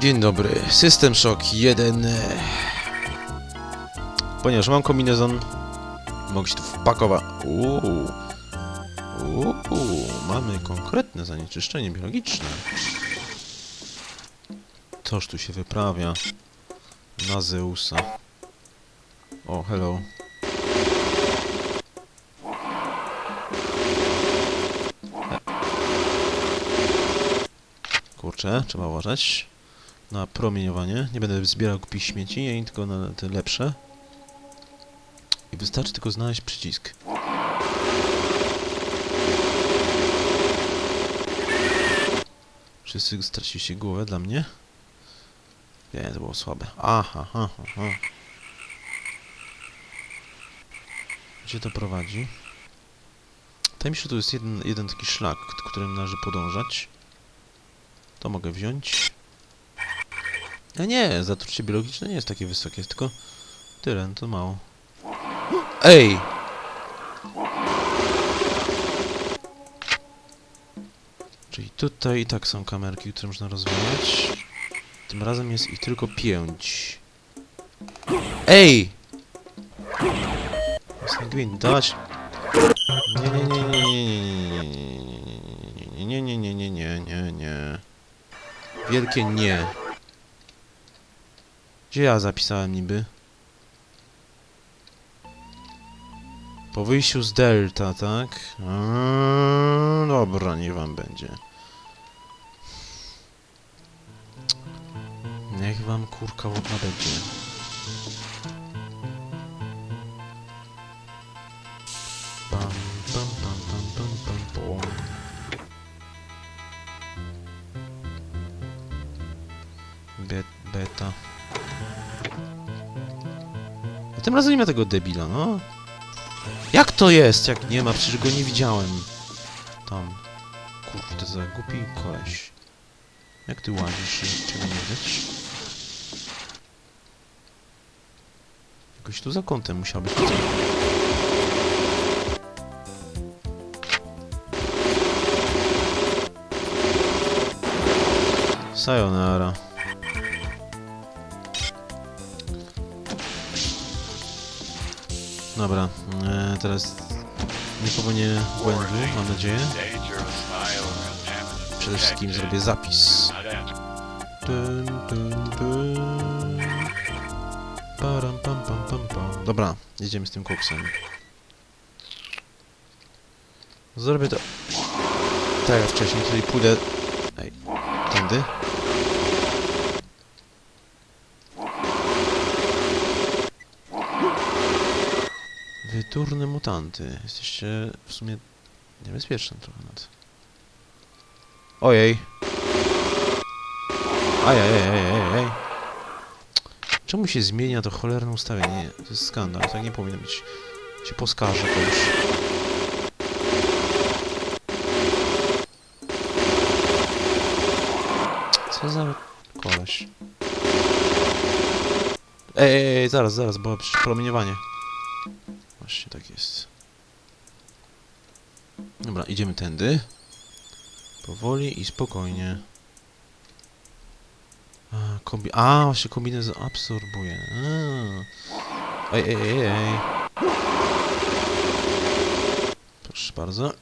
Dzień dobry, System Shock 1. Ponieważ mam kombinezon, mogę się tu wpakować. Uuu. Uuu, mamy konkretne zanieczyszczenie biologiczne. Coż tu się wyprawia na Zeusa? O, hello. Kurczę, trzeba uważać na promieniowanie. Nie będę zbierał głupich śmieci, tylko na te lepsze. I wystarczy tylko znaleźć przycisk. Wszyscy straciliście głowę dla mnie? Nie, to było słabe. Aha, aha, aha. Gdzie to prowadzi? Wydaje mi się, że tu jest jeden, jeden taki szlak, którym należy podążać. To mogę wziąć. Nie, zatrucie biologiczne nie jest takie wysokie, jest tylko tyle, no to mało. Ej! Czyli tutaj i tak są kamerki, które można rozwijać. Tym razem jest ich tylko pięć. Ej! Jasny gwint, dawać... Nie, nie, nie, nie, nie, nie, nie, nie, nie, nie, nie, nie, nie, nie, nie, nie. Wielkie nie. Gdzie ja zapisałem niby? Po wyjściu z Delta, tak? Eee, dobra, niech wam będzie. Niech wam kurka wodna będzie. Pam, pam, pam, pam, pam, pam, pom. Be beta. A tym razem nie ma tego debila, no. Jak to jest, jak nie ma? Przecież go nie widziałem. Tam. Kurde, za głupi koleś. Jak ty łazisz i czego nie widać? Jakoś tu za kątem musiał być. Sayonara. Dobra, e, teraz nie popełnię błędu, mam nadzieję. Przede wszystkim zrobię zapis. Dun, dun, dun. Pam, pam, pam, pam. Dobra, jedziemy z tym koksem. Zrobię to tak jak wcześniej, czyli pójdę... Ej, tędy. Wyturne mutanty. Jesteście w sumie niebezpieczne trochę nad. Ojej. Ajajajajajaj. Czemu się zmienia to cholerne ustawienie? To jest skandal, tak nie powinno być. Się poskarżę komuś. Co za koleś? Ej, ej, ej, zaraz, zaraz, bo promieniowanie. Właśnie tak jest. Dobra, idziemy tędy. Powoli i spokojnie. A, kombi... A, właśnie kombinezon absorbuje. A. Ej, ej, ej, ej. Proszę bardzo.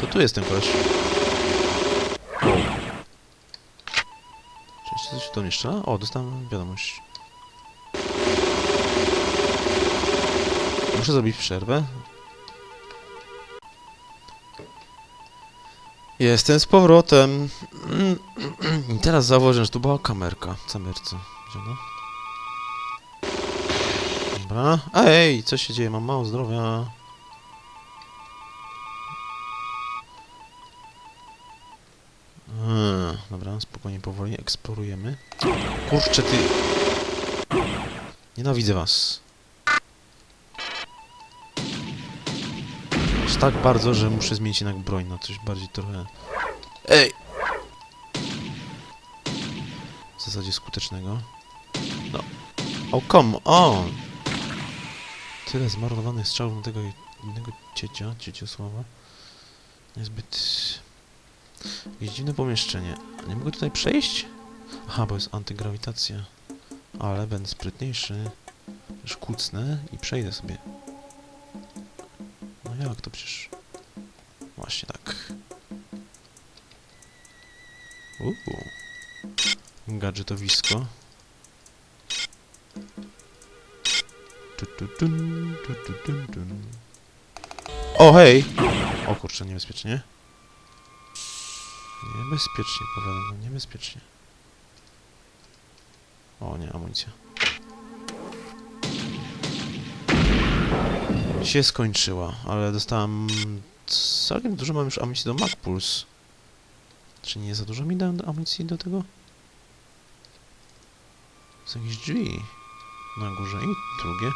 To tu jest ten koleś. Czy coś do mnie strzela? O, dostałem wiadomość. Muszę zrobić przerwę. Jestem z powrotem. I teraz zauważyłem, że tu była kamerka. Kamerce. Gdzie? Dobra. Ej, co się dzieje? Mam mało zdrowia. Eee, dobra, spokojnie, powoli eksplorujemy. Kurczę, ty... Nienawidzę was. Tak bardzo, że muszę zmienić jednak broń na coś bardziej trochę... Ej! W zasadzie skutecznego. No. Oh, come on! Tyle zmarnowanych strzałów na tego innego ciecia, cieciosława. Niezbyt... Jakieś dziwne pomieszczenie. Nie mogę tutaj przejść? Aha, bo jest antygrawitacja. Ale będę sprytniejszy. Już kucnę i przejdę sobie. Jak to przecież... Właśnie tak. Uuu. Gadżetowisko. Tu, tu, tun, tu, tu, tun, tun. O, hej! O kurczę, niebezpiecznie. Niebezpiecznie, powiadam, niebezpiecznie. O, nie, amunicja. Się skończyła, ale dostałam... Całkiem dużo mam już amunicji do MacPulse. Czy nie za dużo mi da amunicji do tego? Są jakieś drzwi na górze i drugie.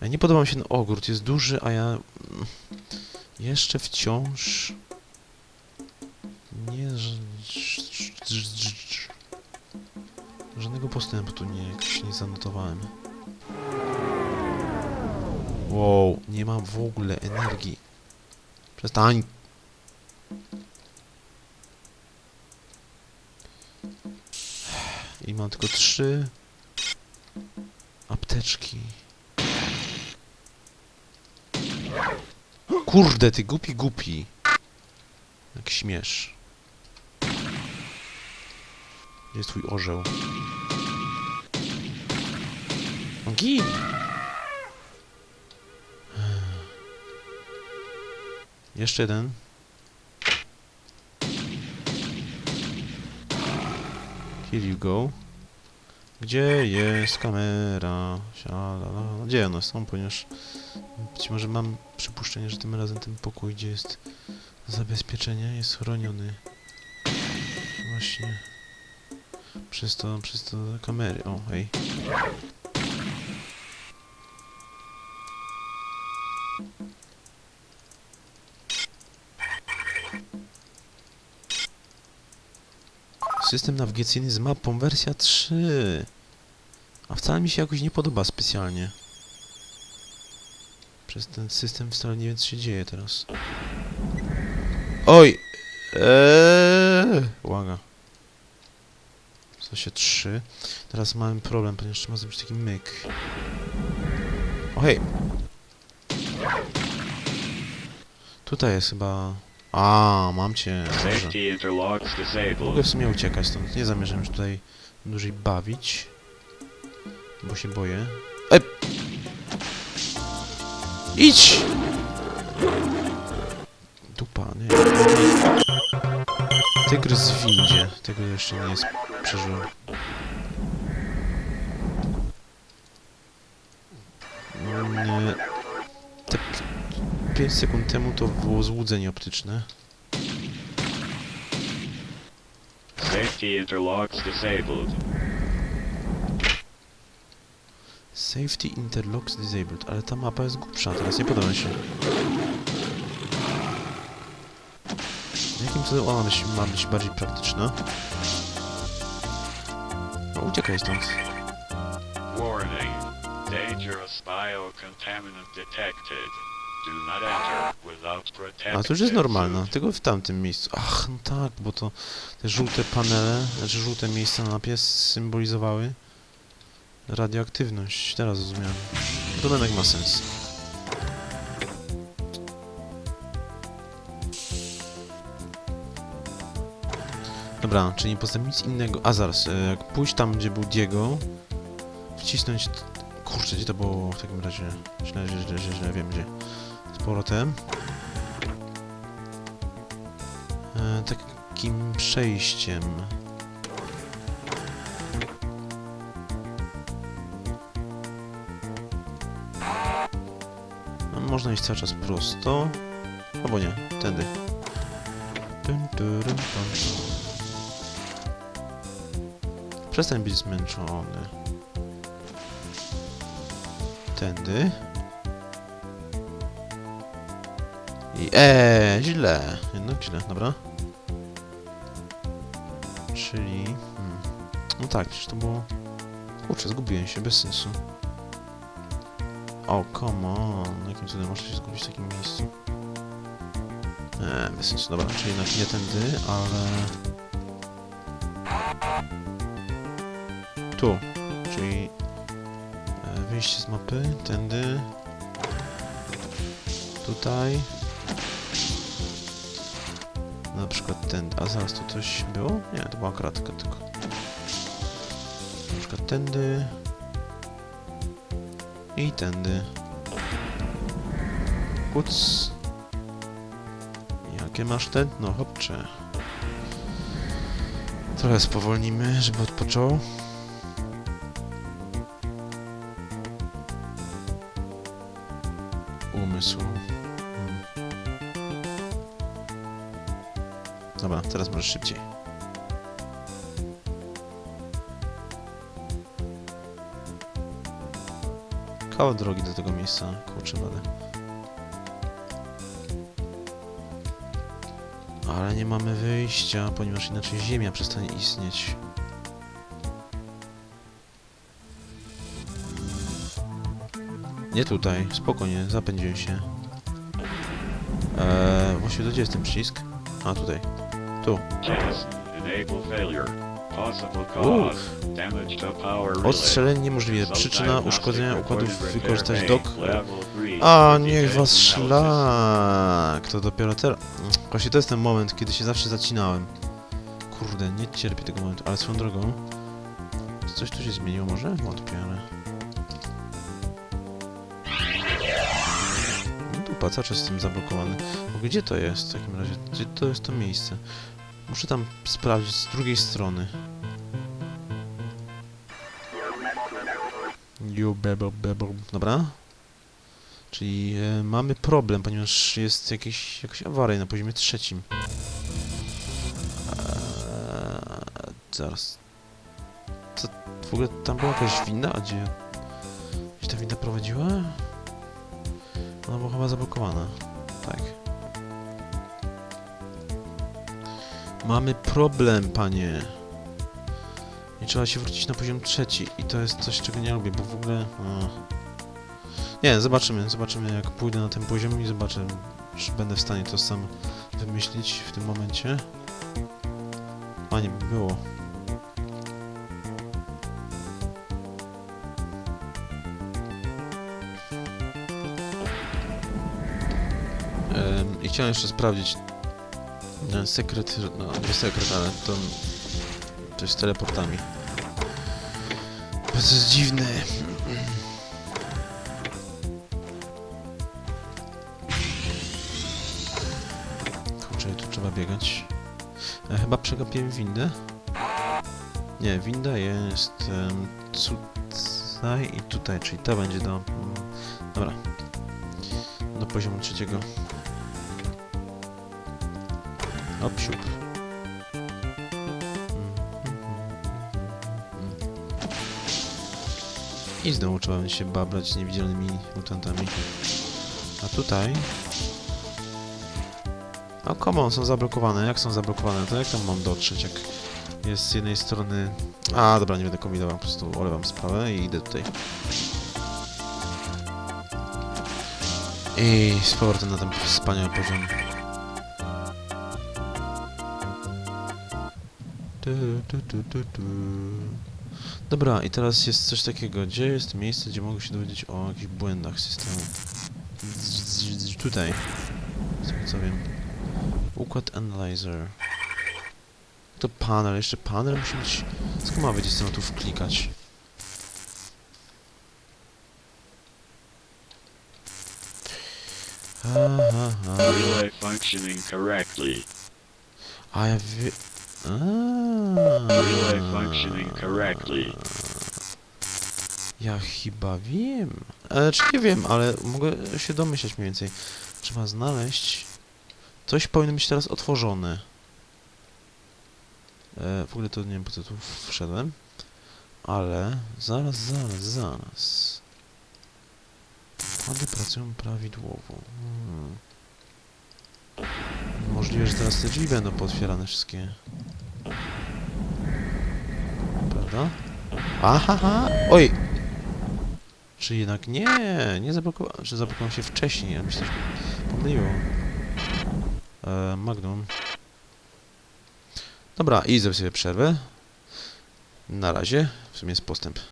E, Nie podoba mi się ten ogród, jest duży, a ja jeszcze wciąż nie żadnego postępu tu nie, nie zanotowałem. Wow, nie mam w ogóle energii. Przestań. I mam tylko trzy apteczki. Kurde, ty głupi głupi. Jak śmiesz. Gdzie jest twój orzeł? Gin! Jeszcze jeden. Here you go. Gdzie jest kamera? Sialala. Gdzie one są, ponieważ być może mam przypuszczenie, że tym razem ten pokój, gdzie jest zabezpieczenie, jest chroniony. Właśnie. Przez to, przez to kamery. O, hej. System nawigacyjny z mapą wersja 3. A wcale mi się jakoś nie podoba specjalnie. Przez ten system wcale nie wiem co się dzieje teraz. Oj! Eee, Uwaga. Co się 3. Teraz mamy problem, ponieważ trzeba zrobić taki myk. O hej! Tutaj jest chyba... A, mam cię. Dobrze. Mogę w sumie uciekać stąd. Nie zamierzam już tutaj dłużej bawić. Bo się boję. Ej! Idź! Dupa, nie. Tygrys w windzie. Tego jeszcze nie jest przeżyłem. Nie. Tak 5 sekund temu to było złudzenie optyczne. Safety interlocks disabled. Safety interlocks disabled, ale ta mapa jest głupsza, teraz nie podoba mi się. Jakim cudem ona być, ma być bardziej praktyczna? No uciekaj stąd. Warning. Dangerous biocontaminant detected. A to już jest normalna, suit. tylko w tamtym miejscu. Ach, no tak, bo to te żółte panele, znaczy żółte miejsca na mapie symbolizowały radioaktywność. Teraz zrozumiałem. To jednak ma sens. Dobra, czyli nie postawić nic innego. A zaraz, e, jak pójść tam, gdzie był Diego, wcisnąć... Kurczę, gdzie to było w takim razie? Źle, źle, źle, źle, źle wiem gdzie. Powrotem. E, takim przejściem. No, można iść cały czas prosto. Albo nie, tędy. Przestań być zmęczony. Tędy. I eee, źle. Jednak źle, dobra. Czyli... Hmm. No tak, przecież to było... Kurczę, zgubiłem się, bez sensu. O, come on. Jakim cudem można się zgubić w takim miejscu? Eee, bez sensu. Dobra, czyli jednak nie tędy, ale... Tu. Czyli... E, wyjście z mapy, tędy. Tutaj. Na przykład ten... A zaraz tu coś było? Nie, to była kratka tylko. Na przykład tędy. I tędy. Kuc. Jakie masz tętno, chłopcze? Trochę spowolnimy, żeby odpoczął. Teraz możesz szybciej. Kawał drogi do tego miejsca, kurczę wady. Ale nie mamy wyjścia, ponieważ inaczej Ziemia przestanie istnieć. Nie tutaj, spokojnie, zapędziłem się. Eee, właściwie to gdzie jest ten przycisk? A, tutaj. Tu. Relay. Ostrzelenie niemożliwe. Przyczyna uszkodzenia układów wykorzystać dok. A, niech was szlak! To dopiero teraz... Właśnie to jest ten moment, kiedy się zawsze zacinałem. Kurde, nie cierpię tego momentu, ale swoją drogą... Coś tu się zmieniło może? Wątpię, ale... No dupa, cały czas jestem zablokowany. Bo Gdzie to jest w takim razie? Gdzie to jest to miejsce? Muszę tam sprawdzić z drugiej strony. Dobra. Czyli e, mamy problem, ponieważ jest jakieś, jakaś awaria na poziomie trzecim. Eee, zaraz. Co, w ogóle tam była jakaś winda? A gdzie? Gdzie ta winda prowadziła? Ona była chyba zablokowana. Mamy problem, panie. I trzeba się wrócić na poziom trzeci. I to jest coś, czego nie lubię, bo w ogóle... Nie, zobaczymy. Zobaczymy, jak pójdę na ten poziom i zobaczę, czy będę w stanie to sam wymyślić w tym momencie. Panie, by było. I chciałem jeszcze sprawdzić ten sekret, no nie sekret, ale to coś z teleportami. To jest dziwne. Kurczę, tu trzeba biegać. E, chyba przegapiłem windę. Nie, winda jest em, tutaj i tutaj, czyli to będzie do... Dobra. Do poziomu trzeciego. Hop, siup. I znowu trzeba się babrać z niewidzialnymi mutantami. A tutaj... O, come on, są zablokowane. Jak są zablokowane? To jak tam mam dotrzeć, jak jest z jednej strony... A, dobra, nie będę kombinował, po prostu olewam sprawę i idę tutaj. I z powrotem na ten wspaniały poziom. Tu, tu, tu, tu, tu. Dobra, i teraz jest coś takiego. Gdzie jest miejsce, gdzie mogę się dowiedzieć o jakichś błędach systemu? Tutaj. Z tego co wiem. Układ Analyzer. To panel, jeszcze panel musi być... Skąd ma wiedzieć, co tu wklikać? Aha, aha. Relay functioning correctly. A ja wie... Relay functioning correctly. Ja chyba wiem. E, czy nie wiem, ale mogę się domyślać mniej więcej. Trzeba znaleźć... Coś powinno być teraz otworzone. E, w ogóle to nie wiem po co tu wszedłem. Ale... Zaraz, zaraz, zaraz. Układy pracują prawidłowo. Hmm. Możliwe, że teraz te drzwi będą pootwierane wszystkie. Prawda? Aha, oj! Czy jednak nie, nie zablokowałem, czy zablokowałem się wcześniej, ja myślę, że pomyliło. E, Magnum. Dobra, i zrobię sobie przerwę. Na razie. W sumie jest postęp.